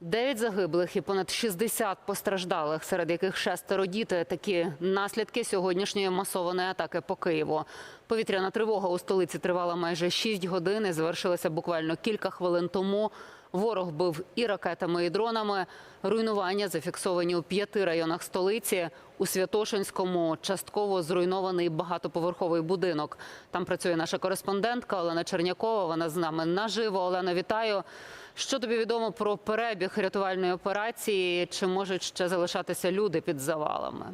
Дев'ять загиблих і понад 60 постраждалих, серед яких шестеро діти. Такі наслідки сьогоднішньої масованої атаки по Києву. Повітряна тривога у столиці тривала майже 6 годин і завершилася буквально кілька хвилин тому. Ворог бив і ракетами, і дронами. Руйнування зафіксовані у п'яти районах столиці. У Святошинському частково зруйнований багатоповерховий будинок. Там працює наша кореспондентка Олена Чернякова. Вона з нами наживо. Олена, вітаю. Що тобі відомо про перебіг рятувальної операції? Чи можуть ще залишатися люди під завалами?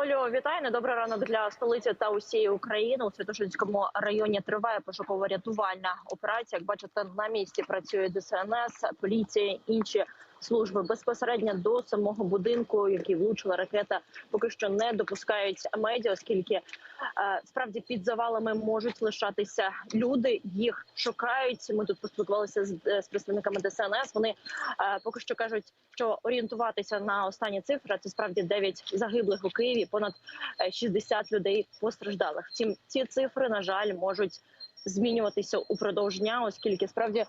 Олю, вітаю. Недобрий ранок для столиці та усієї України. У Святошинському районі триває пошуково-рятувальна операція. Як бачите, на місці працює ДСНС, поліція, інші служби безпосередньо до самого будинку, який влучила ракета, поки що не допускають медіа, оскільки е, справді під завалами можуть лишатися люди. Їх шукають. Ми тут поспілкувалися з, е, представниками ДСНС. Вони е, поки що кажуть, що орієнтуватися на останні цифри це справді 9 загиблих у Києві, понад е, 60 людей постраждалих. Втім, ці цифри на жаль можуть змінюватися упродовж дня, оскільки справді.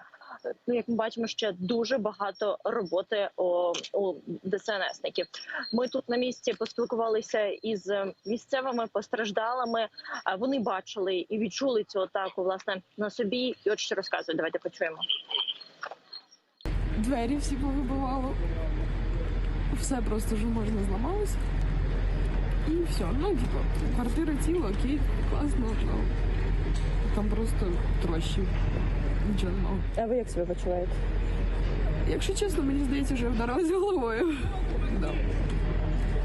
Ну, як ми бачимо, ще дуже багато роботи у, ДСНСників. Ми тут на місці поспілкувалися із місцевими постраждалими. Вони бачили і відчули цю атаку власне на собі. І от що розказують. Давайте почуємо. Двері всі повибивало. Все просто вже можна зламалося. І все. Ну, типу, квартира ціла, окей, класно, ну, там просто трощі. Нічого не мало. А ви як себе почуваєте? Якщо чесно, мені здається, що я вдарилася головою. Да.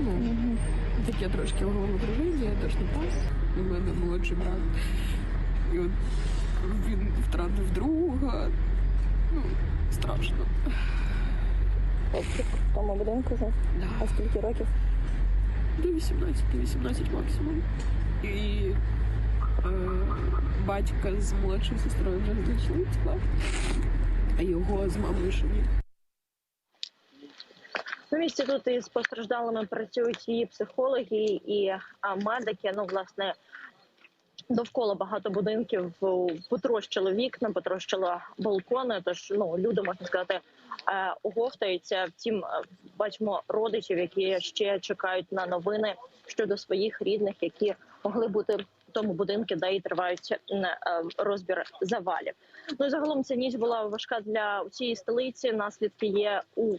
Ну, таке трошки головокруження, я теж не пас. У мене молодший брат. І от він втратив друга. Ну, страшно. В тому будинку вже Да. скільки років? До 18, до 18 максимум. І батька з молодшою сестрою вже знайшли тіла, а його з мамою ще ні. На місці тут із постраждалими працюють і психологи, і медики. Ну, власне, довкола багато будинків о, потрощило вікна, потрощило балкони. Тож ну люди можна сказати е, оговтаються. Втім, е, бачимо родичів, які ще чекають на новини щодо своїх рідних, які могли бути. Тому будинку, де і тривають е, розбір завалів. Ну загалом ця ніч була важка для усієї столиці. Наслідки є у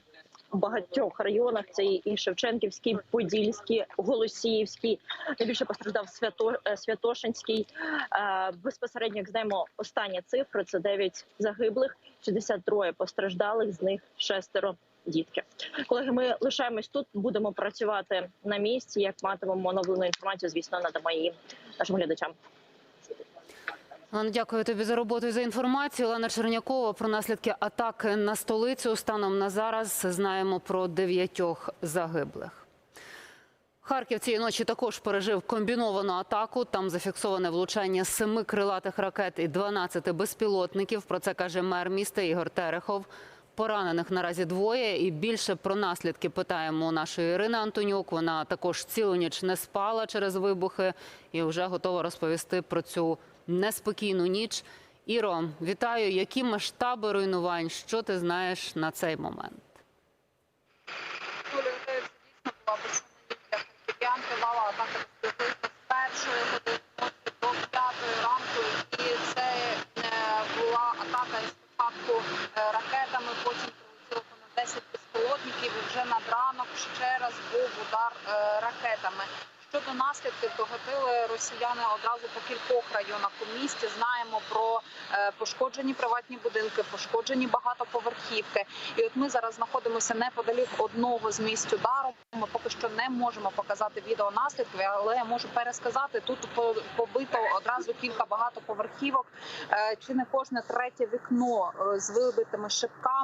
багатьох районах. Це і Шевченківський, Подільський, Голосіївський. Найбільше постраждав Свято е, Святошинський. Е, Безпосередньо, як знаємо, останні цифри це 9 загиблих, 63 постраждалих, з них шестеро. Дітки, колеги, ми лишаємось тут. Будемо працювати на місці. Як матимемо новину інформацію, звісно, надамо її нашим глядачам. Олена, дякую тобі за роботу і за інформацію. Олена Чернякова про наслідки атаки на столицю. Станом на зараз знаємо про дев'ятьох загиблих. Харків цієї ночі також пережив комбіновану атаку. Там зафіксоване влучання семи крилатих ракет і 12 безпілотників. Про це каже мер міста Ігор Терехов. Поранених наразі двоє. І більше про наслідки питаємо нашої Ірини Антонюк. Вона також цілу ніч не спала через вибухи і вже готова розповісти про цю неспокійну ніч. Іро, вітаю. Які масштаби руйнувань? Що ти знаєш на цей момент? Оля, це дійсно була безсумнівна харків'ян. Тривала атака приблизно з першої години ночі до п'ятої ранку. І це е, була атака із спочатку е, ракетами, потім прилетіло понад 10 безпілотників. І вже над ранок ще раз був удар е, ракетами. Щодо наслідків, догатили росіяни одразу по кількох районах у місті. Знаємо про е, пошкоджені приватні будинки, пошкоджені багатоповерхівки. І от ми зараз знаходимося неподалік одного з місць удару. Ми поки що не можемо показати відео наслідків, але я можу пересказати тут по- побито одразу кілька багатоповерхівок. Е, Чи не кожне третє вікно е, з вибитими шибками.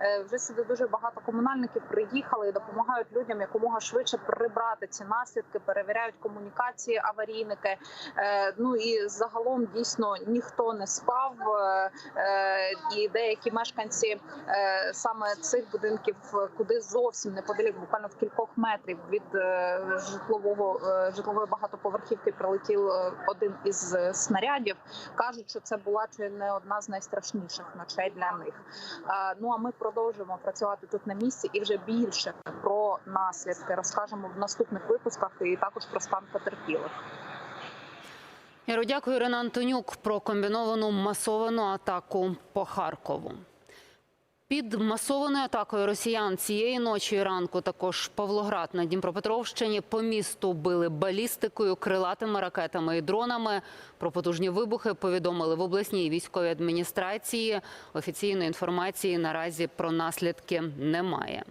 Е, Вже сюди дуже багато комунальників приїхали і допомагають людям якомога швидше прибрати ці наслідки, перевіряють комунікації аварійники. Е, Ну і загалом дійсно ніхто не спав. е, І деякі мешканці саме цих будинків, куди зовсім неподалік, буквально в кількох метрів від житлового житлової багатоповерхівки прилетів один із снарядів. кажуть, що це була чи не одна з найстрашніших ночей для них. Ну а ми продовжуємо працювати тут на місці і вже більше про наслідки розкажемо в наступних випусках і також про стан потерпілих. Іро, дякую, Ірина Антонюк, про комбіновану масовану атаку по Харкову. Під масованою атакою росіян цієї ночі і ранку також Павлоград на Дніпропетровщині по місту били балістикою, крилатими ракетами і дронами. Про потужні вибухи повідомили в обласній військовій адміністрації. Офіційної інформації наразі про наслідки немає.